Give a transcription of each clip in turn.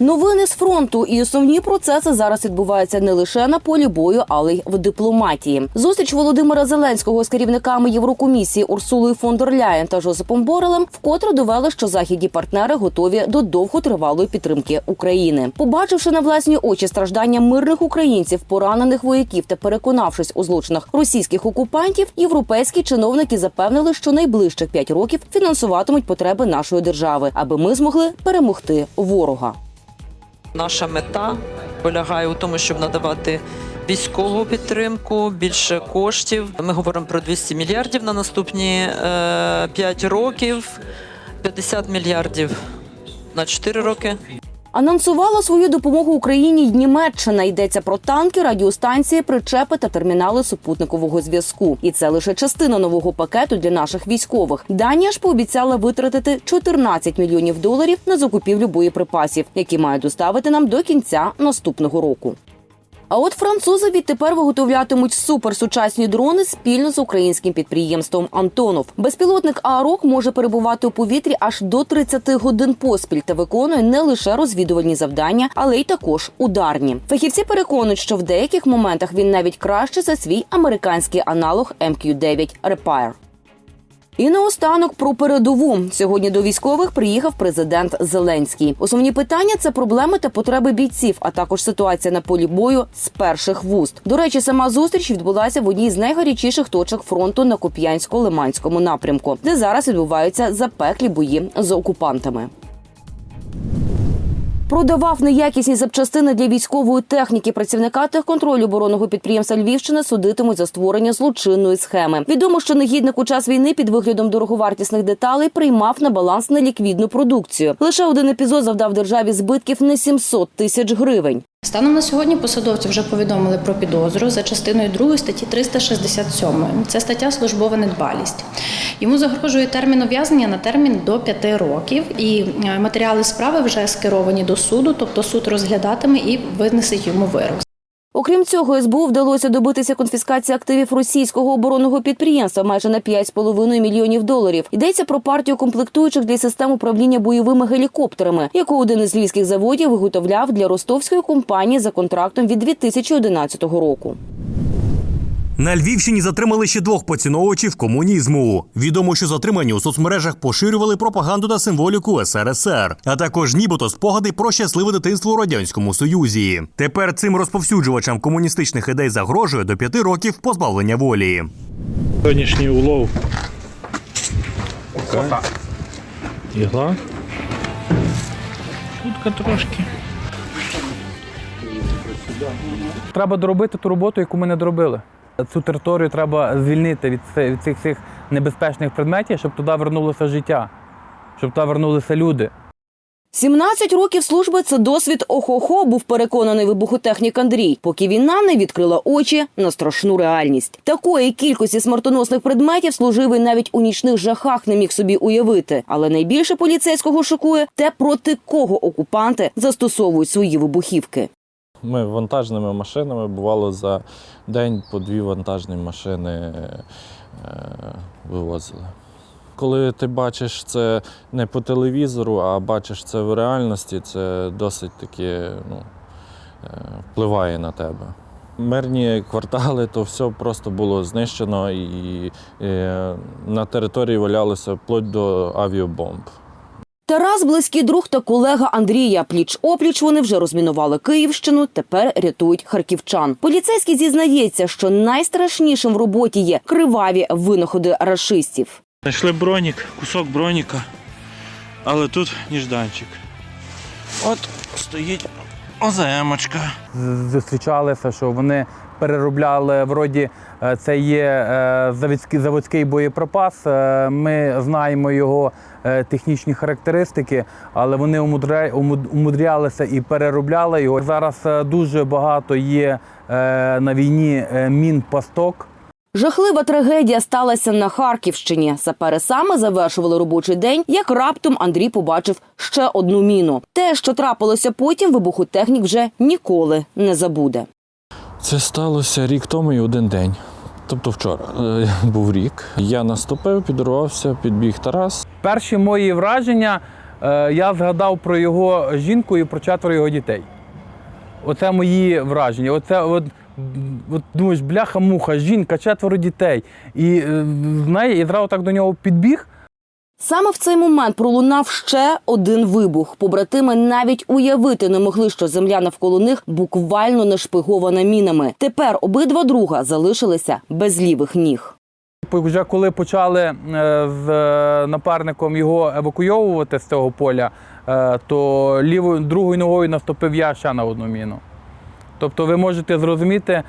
Новини з фронту і основні процеси зараз відбуваються не лише на полі бою, але й в дипломатії. Зустріч Володимира Зеленського з керівниками Єврокомісії Урсулою фон дер Ляєн та Жозепом Борелем вкотре довели, що західні партнери готові до довготривалої підтримки України. Побачивши на власні очі страждання мирних українців, поранених вояків та переконавшись у злочинах російських окупантів, європейські чиновники запевнили, що найближчих п'ять років фінансуватимуть потреби нашої держави, аби ми змогли перемогти ворога. Наша мета полягає у тому, щоб надавати військову підтримку, більше коштів. Ми говоримо про 200 мільярдів на наступні е, 5 років, 50 мільярдів на 4 роки. Анонсувала свою допомогу Україні й Німеччина. Йдеться про танки, радіостанції, причепи та термінали супутникового зв'язку. І це лише частина нового пакету для наших військових. Данія ж пообіцяла витратити 14 мільйонів доларів на закупівлю боєприпасів, які мають доставити нам до кінця наступного року. А от французи відтепер виготовлятимуть суперсучасні дрони спільно з українським підприємством Антонов. Безпілотник Арок може перебувати у повітрі аж до 30 годин поспіль та виконує не лише розвідувальні завдання, але й також ударні. Фахівці переконують, що в деяких моментах він навіть краще за свій американський аналог MQ-9 Repire. І наостанок про передову сьогодні до військових приїхав президент Зеленський. Основні питання це проблеми та потреби бійців, а також ситуація на полі бою з перших вуст. До речі, сама зустріч відбулася в одній з найгарячіших точок фронту на Куп'янсько-Лиманському напрямку, де зараз відбуваються запеклі бої з окупантами. Продавав неякісні запчастини для військової техніки. Працівника техконтролю оборонного підприємства Львівщини судитимуть за створення злочинної схеми. Відомо, що негідник у час війни під виглядом дороговартісних деталей приймав на баланс неліквідну продукцію. Лише один епізод завдав державі збитків не 700 тисяч гривень. Станом на сьогодні посадовці вже повідомили про підозру за частиною 2 статті 367. Це стаття службова недбалість. Йому загрожує термін ув'язнення на термін до 5 років, і е, матеріали справи вже скеровані до суду, тобто суд розглядатиме і винесе йому вирок. Окрім цього, СБУ вдалося добитися конфіскації активів російського оборонного підприємства майже на 5,5 мільйонів доларів. Йдеться про партію комплектуючих для систем управління бойовими гелікоптерами, яку один із львівських заводів виготовляв для ростовської компанії за контрактом від 2011 року. На Львівщині затримали ще двох поціновувачів комунізму. Відомо, що затримані у соцмережах поширювали пропаганду та символіку СРСР, а також нібито спогади про щасливе дитинство у радянському союзі. Тепер цим розповсюджувачам комуністичних ідей загрожує до п'яти років позбавлення волі. Сьогоднішній улов. Така. Ігла. Утка трошки. Треба доробити ту роботу, яку ми не доробили. Цю територію треба звільнити від ци- від цих небезпечних предметів, щоб туди вернулося життя, щоб туди вернулися люди. 17 років служби це досвід охохо, був переконаний вибухотехнік Андрій, поки війна не відкрила очі на страшну реальність. Такої кількості смертоносних предметів служивий навіть у нічних жахах не міг собі уявити. Але найбільше поліцейського шокує те, проти кого окупанти застосовують свої вибухівки. Ми вантажними машинами бувало за день по дві вантажні машини е, вивозили. Коли ти бачиш це не по телевізору, а бачиш це в реальності, це досить таки ну, е, впливає на тебе. Мирні квартали, то все просто було знищено і е, на території валялося вплоть до авіабомб. Тарас, близький друг та колега Андрія. Пліч опліч вони вже розмінували Київщину. Тепер рятують харківчан. Поліцейський зізнається, що найстрашнішим в роботі є криваві винаходи рашистів. Знайшли бронік, кусок броніка, але тут ніжданчик. От стоїть оземочка. Зустрічалися, що вони переробляли вроді е, це є е, заводський, заводський боєприпас. Е, Ми знаємо його технічні характеристики, але вони умудря- умудрялися і переробляли його. Зараз е, дуже багато є е, на війні е, мін-пасток. Жахлива трагедія сталася на Харківщині. Сапери саме завершували робочий день, як раптом Андрій побачив ще одну міну. Те, що трапилося потім, вибухотехнік вже ніколи не забуде. Це сталося рік тому і один день. Тобто вчора е, був рік. Я наступив, підірвався, підбіг Тарас. Перші мої враження е, я згадав про його жінку і про четверо його дітей. Оце мої враження. Оце от, от думаєш, бляха-муха, жінка, четверо дітей. І е, знає, і зразу так до нього підбіг. Саме в цей момент пролунав ще один вибух. Побратими навіть уявити не могли, що земля навколо них буквально нашпигована мінами. Тепер обидва друга залишилися без лівих ніг. Вже коли почали е, з е, напарником його евакуйовувати з цього поля, е, то лівою другою ногою наступив я ще на одну міну. Тобто ви можете зрозуміти,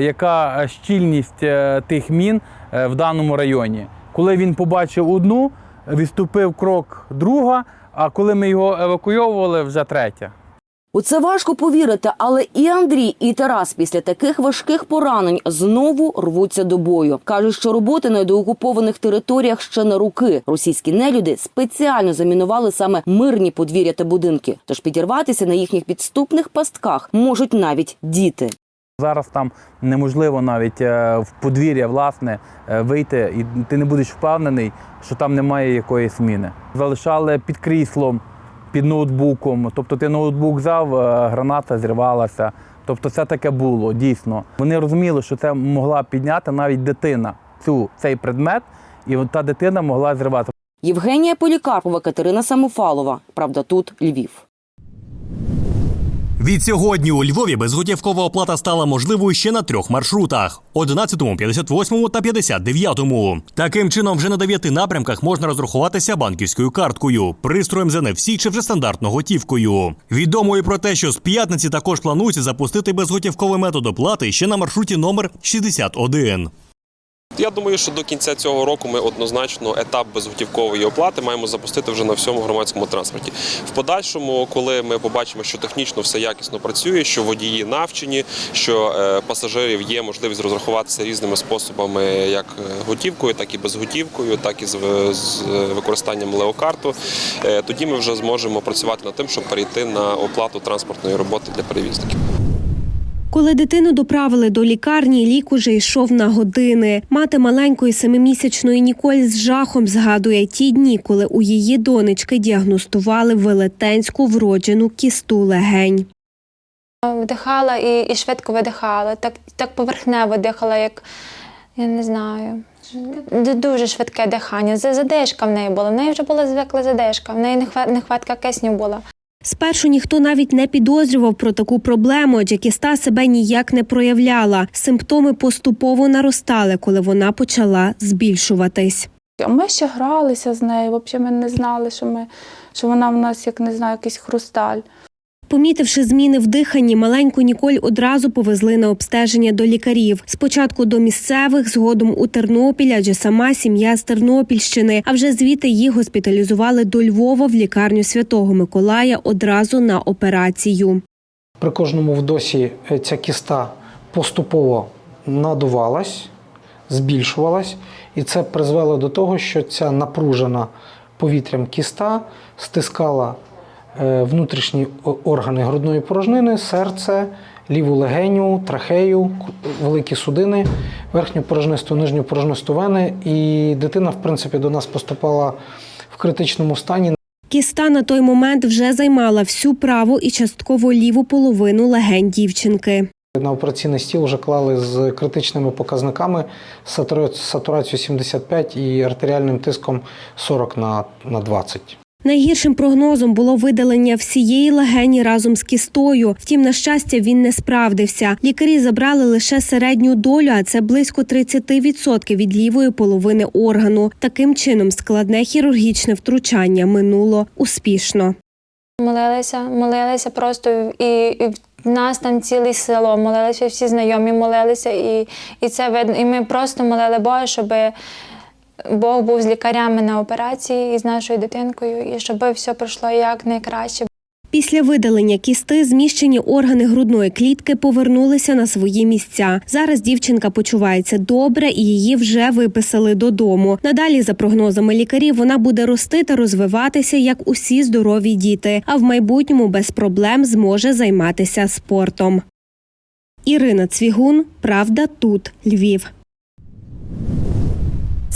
яка щільність тих мін в даному районі. Коли він побачив одну, відступив крок друга, а коли ми його евакуйовували, вже третя. У це важко повірити, але і Андрій, і Тарас після таких важких поранень знову рвуться до бою. кажуть, що роботи на деокупованих територіях ще на руки. Російські нелюди спеціально замінували саме мирні подвір'я та будинки. Тож підірватися на їхніх підступних пастках можуть навіть діти. Зараз там неможливо навіть е, в подвір'я власне е, вийти, і ти не будеш впевнений, що там немає якоїсь міни. Залишали під кріслом, під ноутбуком. Тобто ти ноутбук взяв, е, граната зірвалася. Тобто це таке було дійсно. Вони розуміли, що це могла підняти навіть дитина цю, цей предмет, і та дитина могла зірвати. Євгенія Полікарпова, Катерина Самофалова. Правда, тут Львів. Відсьогодні у Львові безготівкова оплата стала можливою ще на трьох маршрутах: 11, 58 та 59. Таким чином, вже на дев'яти напрямках можна розрахуватися банківською карткою, пристроєм за NFC чи вже стандартно готівкою. Відомо і про те, що з п'ятниці також планується запустити безготівковий метод оплати ще на маршруті номер 61. Я думаю, що до кінця цього року ми однозначно етап безготівкової оплати маємо запустити вже на всьому громадському транспорті. В подальшому, коли ми побачимо, що технічно все якісно працює, що водії навчені, що е, пасажирів є можливість розрахуватися різними способами, як е, готівкою, так і безготівкою, так і з, використанням леокарту, е, тоді ми вже зможемо працювати над тим, щоб перейти на оплату транспортної роботи для перевізників. Коли дитину доправили до лікарні, лік уже йшов на години. Мати маленької семимісячної Ніколь з жахом згадує ті дні, коли у її донечки діагностували велетенську вроджену кісту легень. Вдихала і, і швидко видихала. Так, так поверхнево дихала, як я не знаю. Дуже швидке дихання. Задишка в неї була. В неї вже була звикла задишка, в неї нехва- нехватка кисню була. Спершу ніхто навіть не підозрював про таку проблему, Джекіста себе ніяк не проявляла. Симптоми поступово наростали, коли вона почала збільшуватись. Ми ще гралися з нею. Взагалі ми не знали, що, ми, що вона в нас, як не знаю, якийсь хрусталь. Помітивши зміни в диханні, маленьку Ніколь одразу повезли на обстеження до лікарів. Спочатку до місцевих, згодом у Тернопіль, адже сама сім'я з Тернопільщини. А вже звідти їх госпіталізували до Львова в лікарню Святого Миколая одразу на операцію. При кожному вдосі е, ця кіста поступово надувалась, збільшувалась, і це призвело до того, що ця напружена повітрям кіста стискала внутрішні органи грудної порожнини, серце, ліву легеню, трахею, великі судини, верхню порожнисту, нижню порожнисту вени. І дитина, в принципі, до нас поступала в критичному стані. Кіста на той момент вже займала всю праву і частково ліву половину легень дівчинки. На операційний стіл вже клали з критичними показниками сатура- сатурацію 75 і артеріальним тиском 40 на, на 20. Найгіршим прогнозом було видалення всієї легені разом з кістою. Втім, на щастя, він не справдився. Лікарі забрали лише середню долю, а це близько 30% від лівої половини органу. Таким чином, складне хірургічне втручання минуло успішно. Молилися, молилися просто і, і нас там ціле село молилися, всі знайомі молилися, і, і це видно. І ми просто молили Бога, щоб Бог був з лікарями на операції і з нашою дитинкою, і щоб все пройшло як найкраще. Після видалення кісти зміщені органи грудної клітки повернулися на свої місця. Зараз дівчинка почувається добре і її вже виписали додому. Надалі, за прогнозами лікарів, вона буде рости та розвиватися як усі здорові діти, а в майбутньому без проблем зможе займатися спортом. Ірина Цвігун, Правда, тут Львів.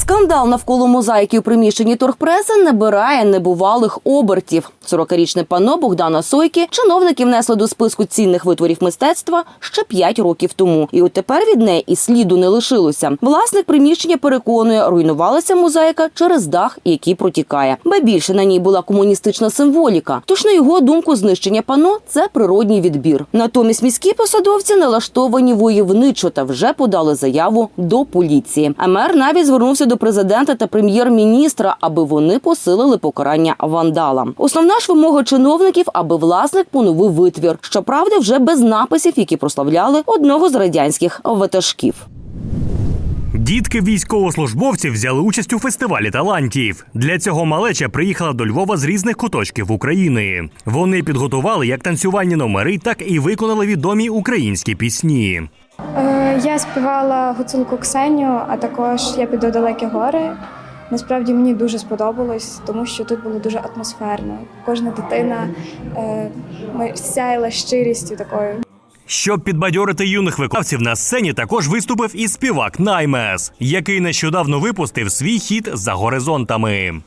Скандал навколо мозаїки у приміщенні торгпреси набирає небувалих обертів. 40-річне пано Богдана Сойки чиновники внесли до списку цінних витворів мистецтва ще 5 років тому. І от тепер від неї і сліду не лишилося. Власник приміщення переконує, руйнувалася мозаїка через дах, який протікає. Ба більше на ній була комуністична символіка. Тож на його думку, знищення пано це природній відбір. Натомість міські посадовці налаштовані войовничо та вже подали заяву до поліції. А мер навіть звернувся до президента та прем'єр-міністра, аби вони посилили покарання вандалам. Основна ж вимога чиновників, аби власник поновив витвір. Щоправда, вже без написів, які прославляли одного з радянських ватажків. Дітки військовослужбовців взяли участь у фестивалі талантів. Для цього малеча приїхала до Львова з різних куточків України. Вони підготували як танцювальні номери, так і виконали відомі українські пісні. Я співала гуцулку Ксеню, а також я піду далекі гори. Насправді мені дуже сподобалось, тому що тут було дуже атмосферно. Кожна дитина е, сяяла щирістю такою. Щоб підбадьорити юних виконавців на сцені, також виступив і співак Наймес, який нещодавно випустив свій хіт за горизонтами.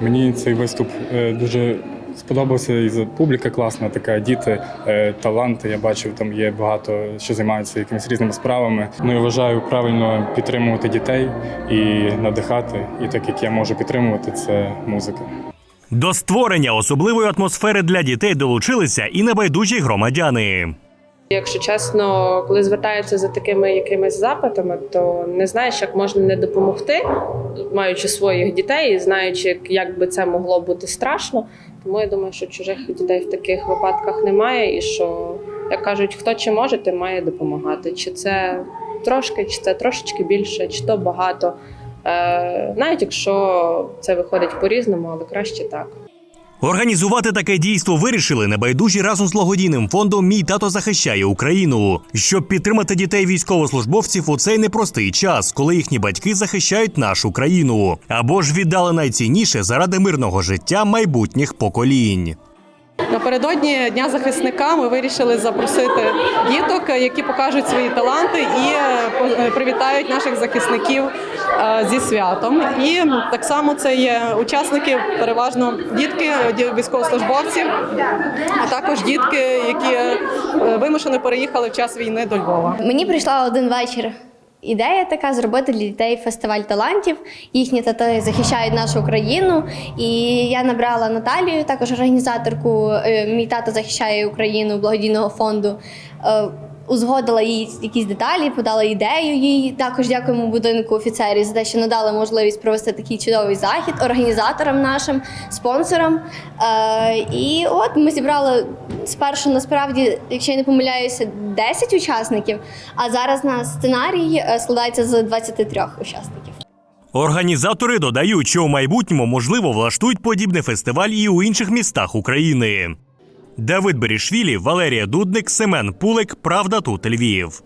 Мені цей виступ е, дуже сподобався, і публіка класна, така діти, е, таланти. Я бачив, там є багато що займаються якимись різними справами. Ну я вважаю правильно підтримувати дітей і надихати. І так як я можу підтримувати, це музика. До створення особливої атмосфери для дітей долучилися і небайдужі громадяни. Якщо чесно, коли звертаються за такими якимись запитами, то не знаєш, як можна не допомогти, маючи своїх дітей і знаючи, як би це могло бути страшно. Тому я думаю, що чужих дітей в таких випадках немає, і що, як кажуть, хто чи може, тим має допомагати. Чи це трошки, чи це трошечки більше, чи то багато. Е, навіть якщо це виходить по-різному, але краще так. Організувати таке дійство вирішили небайдужі разом з благодійним фондом Мій тато захищає Україну, щоб підтримати дітей військовослужбовців у цей непростий час, коли їхні батьки захищають нашу країну, або ж віддали найцінніше заради мирного життя майбутніх поколінь. Напередодні Дня захисника ми вирішили запросити діток, які покажуть свої таланти і е, е, привітають наших захисників е, зі святом. І так само це є учасники, переважно дітки е, ді- військовослужбовців, а також дітки, які е, вимушено переїхали в час війни до Львова. Мені прийшла один вечір. Ідея така зробити для дітей фестиваль талантів. Їхні тати захищають нашу країну. І я набрала Наталію, також організаторку е, Мій тато захищає Україну благодійного фонду. Е, Узгодила їй якісь деталі, подала ідею їй. Також дякуємо будинку офіцерів за те, що надали можливість провести такий чудовий захід організаторам нашим, спонсорам. Е, і от ми зібрали спершу, насправді, якщо я не помиляюся, 10 учасників. А зараз на сценарій е, складається з 23 учасників. Організатори додають, що у майбутньому можливо влаштують подібний фестиваль і у інших містах України. Давид Берішвілі, Валерія Дудник, Семен Пулик. Правда тут Львів.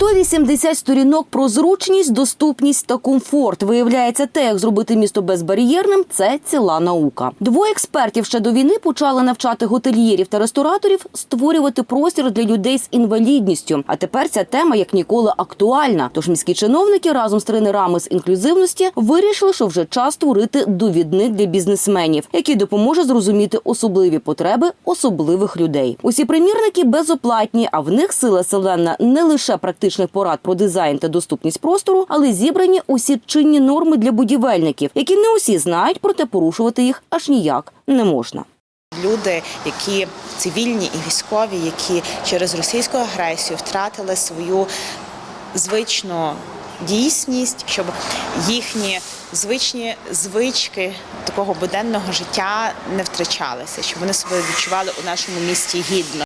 180 сторінок про зручність, доступність та комфорт. Виявляється, те, як зробити місто безбар'єрним, це ціла наука. Двоє експертів ще до війни почали навчати готельєрів та рестораторів створювати простір для людей з інвалідністю. А тепер ця тема як ніколи актуальна. Тож міські чиновники разом з тренерами з інклюзивності вирішили, що вже час створити довідник для бізнесменів, який допоможе зрозуміти особливі потреби особливих людей. Усі примірники безоплатні, а в них сила селена не лише практичних порад про дизайн та доступність простору, але зібрані усі чинні норми для будівельників, які не усі знають, проте порушувати їх аж ніяк не можна. Люди, які цивільні і військові, які через російську агресію втратили свою звичну дійсність, щоб їхні звичні звички такого буденного життя не втрачалися, щоб вони себе відчували у нашому місті гідно.